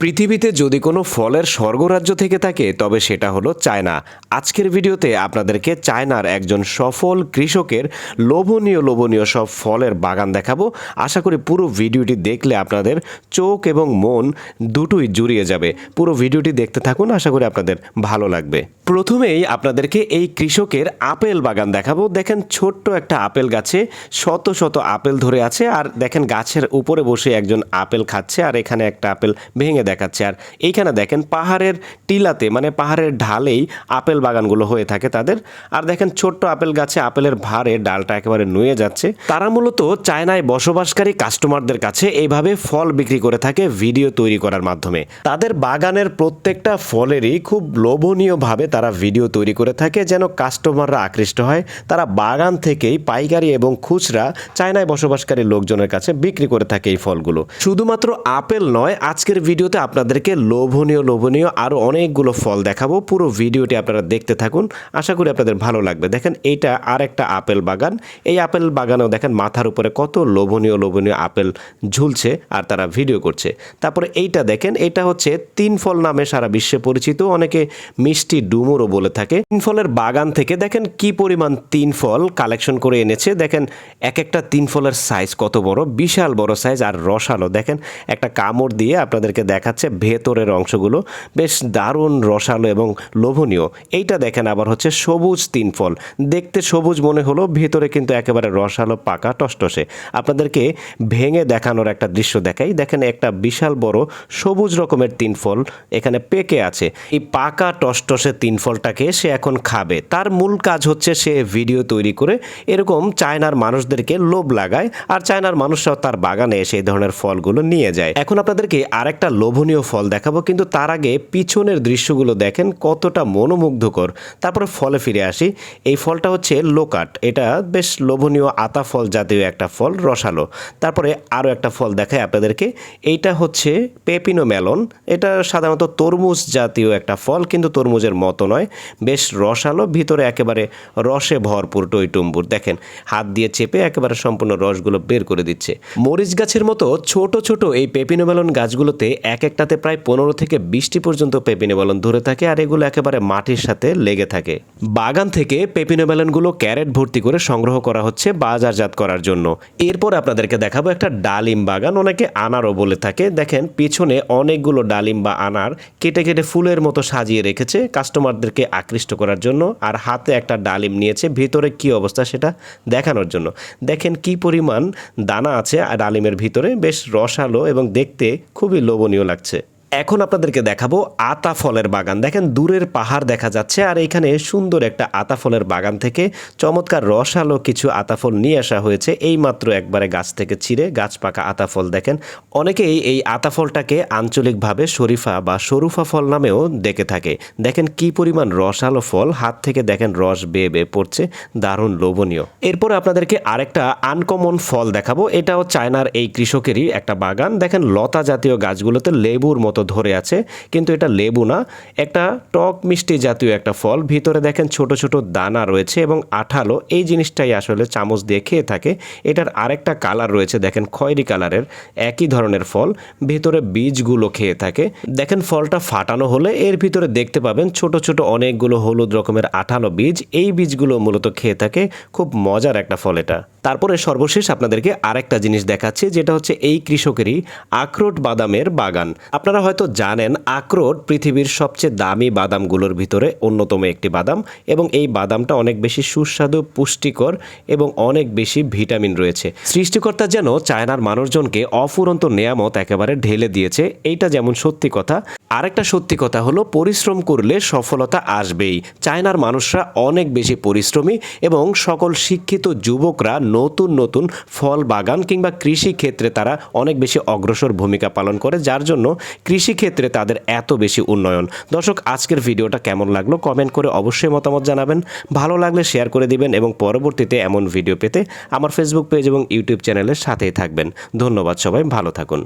পৃথিবীতে যদি কোনো ফলের স্বর্গরাজ্য থেকে থাকে, তবে সেটা হলো চায়না। আজকের ভিডিওতে আপনাদেরকে চায়নার একজন সফল কৃষকের লোভনীয় লোভনীয় সব ফলের বাগান দেখাবো। আশা করি পুরো ভিডিওটি দেখলে আপনাদের চোখ এবং মন দুটোই জুড়িয়ে যাবে। পুরো ভিডিওটি দেখতে থাকুন, আশা করি আপনাদের ভালো লাগবে। প্রথমেই আপনাদেরকে এই কৃষকের আপেল বাগান দেখাবো। দেখেন ছোট্ট একটা আপেল গাছে শত শত আপেল ধরে আছে, আর দেখেন গাছের উপরে বসে একজন আপেল খাচ্ছে, আর এখানে একটা আপেল ভেঙে দেখাচ্ছে। আর এইখানে দেখেন পাহাড়ের টিলাতে মানে পাহাড়ের ঢালেই আপেল বাগানগুলো হয়ে থাকে তাদের। আর দেখেন ছোট্ট আপেল গাছে আপেলের ভারে ডালটা একেবারে নুয়ে যাচ্ছে। তারা মূলত চায়নায় বসবাসকারী কাস্টমারদের কাছে এইভাবে ফল বিক্রি করে থাকে ভিডিও তৈরি করার মাধ্যমে। তাদের বাগানের প্রত্যেকটা ফলেরই খুব লোভনীয়ভাবে তারা ভিডিও তৈরি করে থাকে, যেন কাস্টমাররা আকৃষ্ট হয়। তারা বাগান থেকেই পাইকারি এবং খুচরা চায়নায় বসবাসকারী লোকজনের কাছে বিক্রি করে থাকে এই ফলগুলো। শুধুমাত্র আপেল নয়, আজকের ভিডিওতে আপনাদেরকে লোভনীয় লোভনীয় আরও অনেকগুলো ফল দেখাবো। পুরো ভিডিওটি আপনারা দেখতে থাকুন। আশা করি আপনাদের ভালো লাগবে। দেখেন, এইটা আর একটা আপেল বাগান। এই আপেল বাগানেও দেখেন, মাথার উপরে কত লোভনীয় লোভনীয় আপেল ঝুলছে আর তারা ভিডিও করছে। তারপরে এইটা দেখেন, এটা হচ্ছে তিন ফল নামে সারা বিশ্বে পরিচিত। অনেকে মিষ্টি ডুমুরও বলে থাকে। তিন ফলের বাগান থেকে দেখেন, কি পরিমাণ তিন ফল কালেকশন করে এনেছে। দেখেন এক একটা তিন ফলের সাইজ কত বড়? বিশাল বড় সাইজ আর রসালো। দেখেন, একটা কামড় দিয়ে আপনাদেরকে দেখাচ্ছে ভেতরের অংশগুলো। বেশ দারুণ, রসালো এবং লোভনীয়। এইটা দেখেন আবার হচ্ছে সবুজ তিন ফল। দেখতে সবুজ মনে হলো, ভেতরে কিন্তু একেবারে রসালো, পাকা, টসটসে। আপনাদেরকে ভেঙে দেখানোর একটা দৃশ্য দেখাই। দেখেন একটা বিশাল বড় সবুজ রকমের তিন ফল এখানে পেকে আছে। এই পাকা, টসটসে তিন ফলটাকে সে এখন খাবে। তার মূল কাজ হচ্ছে সে ভিডিও তৈরি করে এরকম চায়নার মানুষদেরকে লোভ লাগায়। আর চায়নার মানুষরাও তার বাগানে এসে এই ধরনের ফলগুলো নিয়ে যায়। এখন আপনাদেরকে আরেকটা লোভনীয় ফল দেখাবো, কিন্তু তার আগে পিছনের দৃশ্যগুলো দেখেন কতটা মনোমুগ্ধকর। তারপরে ফলে ফিরে আসি। এই ফলটা হচ্ছে লোকাট। এটা বেশ লোভনীয় আতা ফল জাতীয় একটা ফল, রসালো। তারপরে আরও একটা ফল দেখায় আপনাদেরকে। এইটা হচ্ছে পেপিনো মেলন। এটা সাধারণত তরমুজ জাতীয় একটা ফল, কিন্তু তরমুজের মতো নয়। বেশ রসালো, ভিতরে একেবারে রসে ভরপুর টইটুম্বুর। দেখেন, হাত দিয়ে চেপে একেবারে সম্পূর্ণ রসগুলো বের করে দিচ্ছে। মরিচ গাছের মতো ছোট ছোট এই পেপিনো মেলন গাছগুলোতে এক একটাতে প্রায় পনেরো থেকে বিশটি পর্যন্ত পেপিনো মেলন ধরে থাকে আর এগুলো একেবারে মাটির সাথে লেগে থাকে। বাগান থেকে পেপিনো মেলনগুলো ক্যারেট ভর্তি করে সংগ্রহ করা হচ্ছে বাজারজাত করার জন্য। এরপর আপনাদেরকে দেখাবো একটা ডালিম বাগান, অনেকে আনারও বলে থাকে। দেখেন, পিছনে অনেকগুলো ডালিম বা আনার কেটে কেটে ফুলের মতো সাজিয়ে রেখেছে কাস্টমারদেরকে আকৃষ্ট করার জন্য আর হাতে একটা ডালিম নিয়েছে। ভিতরে কি অবস্থা সেটা দেখানোর জন্য। দেখেন কি পরিমাণ দানা আছে ডালিমের ভিতরে। বেশ রসালো এবং দেখতে খুবই লোভনীয় লাগছে। রাখছে এখন আপনাদেরকে দেখাবো আতা ফলের বাগান। দেখেন, দূরের পাহাড় দেখা যাচ্ছে আর এখানে সুন্দর একটা আতা ফলের বাগান থেকে চমৎকার রসালো কিছু আতা ফল নিয়ে আসা হয়েছে। এই মাত্র একবারে গাছ থেকে ছিঁড়ে গাছ পাকা আতা ফল দেখেন। অনেকেই এই আতা ফলটাকে আঞ্চলিকভাবে শরীফা বা সরুফা ফল নামেও ডেকে থাকে। দেখেন কি পরিমাণ রসালো ফল, হাত থেকে দেখেন রস বেয়ে বেয়ে পড়ছে, দারুণ লোভনীয়। এরপর আপনাদেরকে আরেকটা আনকমন ফল দেখাবো। এটাও চায়নার এই কৃষকেরই একটা বাগান। দেখেন, লতা জাতীয় গাছগুলোতে লেবুর মতো ধরে আছে, কিন্তু এটা লেবু না। একটা টক মিষ্টি জাতীয় একটা ফল, ভিতরে দেখেন ছোট ছোট দানা রয়েছে এবং আঠালো। এই জিনিসটাই আসলে চামচ দিয়ে খেয়ে থাকে। এটার আরেকটা কালার রয়েছে, দেখেন খয়েরি কালারের, একই ধরনের ফল। ভেতরে বীজগুলো খেয়ে থাকে। দেখেন ফলটা ফাটানো হলে এর ভিতরে দেখতে পাবেন ছোট ছোট অনেকগুলো হলুদ রকমের আঠালো বীজ। এই বীজগুলো মূলত খেয়ে থাকে। খুব মজার একটা ফল এটা। তারপরে সর্বশেষ আপনাদেরকে আরেকটা জিনিস দেখাচ্ছি, যেটা হচ্ছে এই কৃষকেরই আখরোট বাদামের বাগান। আপনারা হয়তো জানেন, আখরোট পৃথিবীর সবচেয়ে দামি বাদামগুলোর ভিতরে অন্যতম একটি বাদাম এবং এই বাদামটা অনেক বেশি সুস্বাদু, পুষ্টিকর এবং অনেক বেশি ভিটামিন রয়েছে। সৃষ্টিকর্তা যেন চায়নার মানুষজনকে অফুরন্ত নেয়ামত একেবারে ঢেলে দিয়েছে, এইটা যেমন সত্যি কথা, আরেকটা সত্যি কথা হলো পরিশ্রম করলে সফলতা আসবেই। চায়নার মানুষরা অনেক বেশি পরিশ্রমী এবং সকল শিক্ষিত যুবকরা নতুন নতুন ফল বাগান কিংবা কৃষি ক্ষেত্রে তারা অনেক বেশি অগ্রসর ভূমিকা পালন করে, যার জন্য কৃষি ক্ষেত্রে তাদের এত বেশি উন্নয়ন। দর্শক, আজকের ভিডিওটা কেমন লাগল কমেন্ট করে অবশ্যই মতামত জানাবেন। ভালো লাগলে শেয়ার করে দিবেন এবং পরবর্তীতে এমন ভিডিও পেতে আমার ফেসবুক পেজ এবং ইউটিউব চ্যানেলের সাথেই থাকবেন। ধন্যবাদ সবাই, ভালো থাকুন।